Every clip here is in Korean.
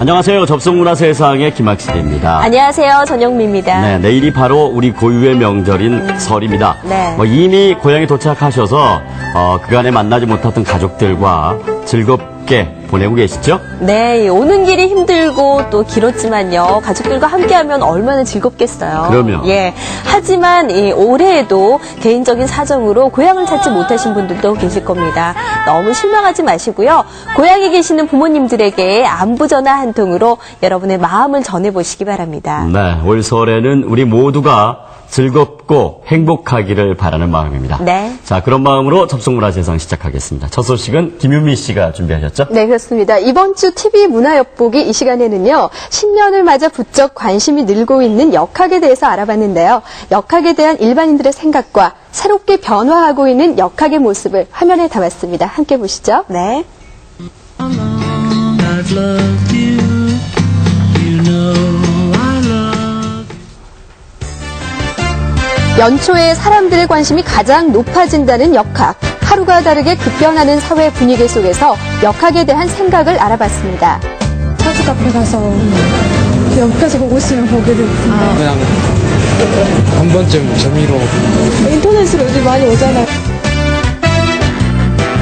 안녕하세요. 접속문화 세상의 김학식입니다. 안녕하세요. 전영미입니다. 네, 내일이 바로 우리 고유의 명절인 설입니다. 네. 뭐 이미 고향에 도착하셔서 어, 그간에 만나지 못했던 가족들과 즐겁게 보내고 계시죠? 네, 오는 길이 힘들고 또 길었지만요. 가족들과 함께하면 얼마나 즐겁겠어요. 그럼요. 예. 하지만 이 올해에도 개인적인 사정으로 고향을 찾지 못하신 분들도 계실 겁니다. 너무 실망하지 마시고요. 고향에 계시는 부모님들에게 안부 전화 한 통으로 여러분의 마음을 전해보시기 바랍니다. 네, 올 설에는 우리 모두가 즐겁고 행복하기를 바라는 마음입니다. 네. 자, 그런 마음으로 접속문화 세상 시작하겠습니다. 첫 소식은 김윤미 씨가 준비하셨죠? 네, 그렇습니다. 이번 주 TV 문화엿보기 이 시간에는요, 신년을 맞아 부쩍 관심이 늘고 있는 역학에 대해서 알아봤는데요. 역학에 대한 일반인들의 생각과 새롭게 변화하고 있는 역학의 모습을 화면에 담았습니다. 함께 보시죠. 네. 연초에 사람들의 관심이 가장 높아진다는 역학. 하루가 다르게 급변하는 사회 분위기 속에서 역학에 대한 생각을 알아봤습니다. 사주 카페 가서 옆에서 보고 있으면 보기를 그냥 한 번쯤 재미로 인터넷으로 요즘 많이 오잖아요.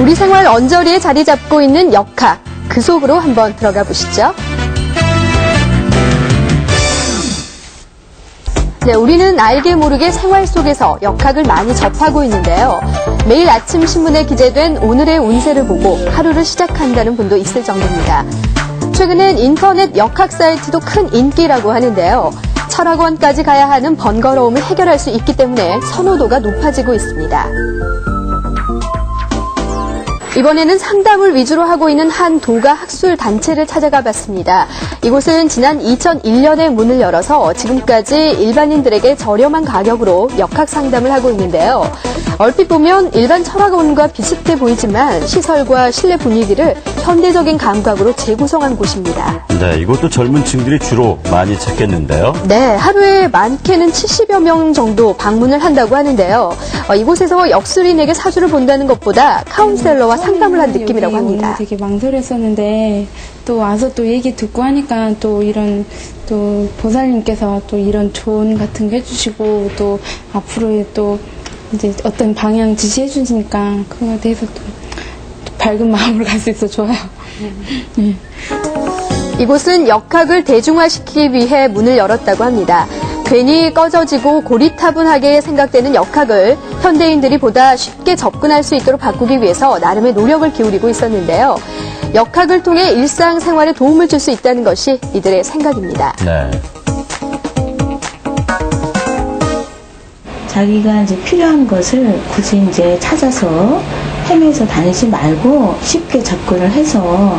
우리 생활 언저리에 자리 잡고 있는 역학. 그 속으로 한번 들어가 보시죠. 네, 우리는 알게 모르게 생활 속에서 역학을 많이 접하고 있는데요. 매일 아침 신문에 기재된 오늘의 운세를 보고 하루를 시작한다는 분도 있을 정도입니다. 최근엔 인터넷 역학 사이트도 큰 인기라고 하는데요. 철학원까지 가야 하는 번거로움을 해결할 수 있기 때문에 선호도가 높아지고 있습니다. 이번에는 상담을 위주로 하고 있는 한 도가 학술 단체를 찾아가 봤습니다. 이곳은 지난 2001년에 문을 열어서 지금까지 일반인들에게 저렴한 가격으로 역학 상담을 하고 있는데요. 얼핏 보면 일반 철학원과 비슷해 보이지만 시설과 실내 분위기를 현대적인 감각으로 재구성한 곳입니다. 네, 이것도 젊은 층들이 주로 많이 찾겠는데요. 네, 하루에 많게는 70여 명 정도 방문을 한다고 하는데요. 어, 이곳에서 역술인에게 사주를 본다는 것보다 카운셀러와 상담을 한 느낌이라고 여기 오늘 합니다. 되게 망설였었는데 또 와서 또 얘기 듣고 하니까 또 이런 또 보살님께서 또 이런 조언 같은 거 해주시고 또 앞으로의 또 이제 어떤 방향 지시해 주시니까 그거에 대해서 또, 또 밝은 마음으로 갈 수 있어 좋아요. 이곳은 역학을 대중화시키기 위해 문을 열었다고 합니다. 괜히 꺼져지고 고리타분하게 생각되는 역학을 현대인들이 보다 쉽게 접근할 수 있도록 바꾸기 위해서 나름의 노력을 기울이고 있었는데요. 역학을 통해 일상생활에 도움을 줄 수 있다는 것이 이들의 생각입니다. 네. 자기가 이제 필요한 것을 굳이 이제 찾아서 헤매서 다니지 말고 쉽게 접근을 해서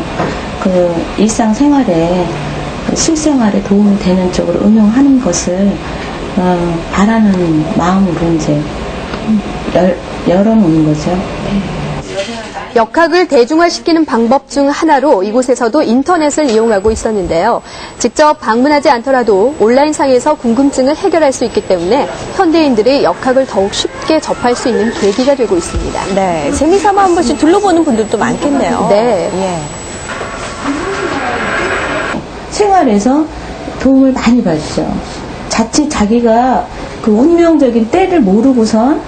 그 일상생활에 그 실생활에 도움이 되는 쪽으로 응용하는 것을 어, 바라는 마음으로 이제 열, 열어놓는 거죠. 역학을 대중화시키는 방법 중 하나로 이곳에서도 인터넷을 이용하고 있었는데요. 직접 방문하지 않더라도 온라인상에서 궁금증을 해결할 수 있기 때문에 현대인들이 역학을 더욱 쉽게 접할 수 있는 계기가 되고 있습니다. 네. 재미삼아 한 번씩 둘러보는 분들도 많겠네요. 네. 예. 생활에서 도움을 많이 받죠. 자칫 자기가 그 운명적인 때를 모르고선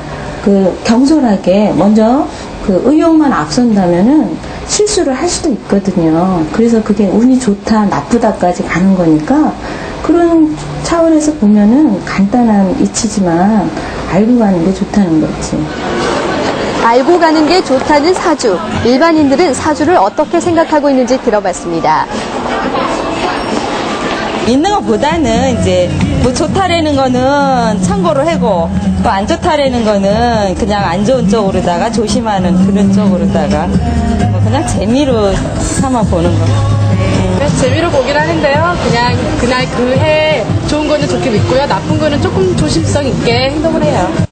그 경솔하게 먼저 그 의욕만 앞선다면은 실수를 할 수도 있거든요. 그래서 그게 운이 좋다, 나쁘다까지 가는 거니까 그런 차원에서 보면은 간단한 이치지만 알고 가는 게 좋다는 거지. 알고 가는 게 좋다는 사주. 일반인들은 사주를 어떻게 생각하고 있는지 들어봤습니다. 있는 것보다는 이제 뭐 좋다라는 거는 참고로 하고 또 안 좋다라는 거는 그냥 안 좋은 쪽으로다가 조심하는 그런 쪽으로다가 뭐 그냥 재미로 삼아 보는 거. 재미로 보긴 하는데요. 그냥 그날 그 해 좋은 거는 좋게 믿고요. 나쁜 거는 조금 조심성 있게 행동을 해요.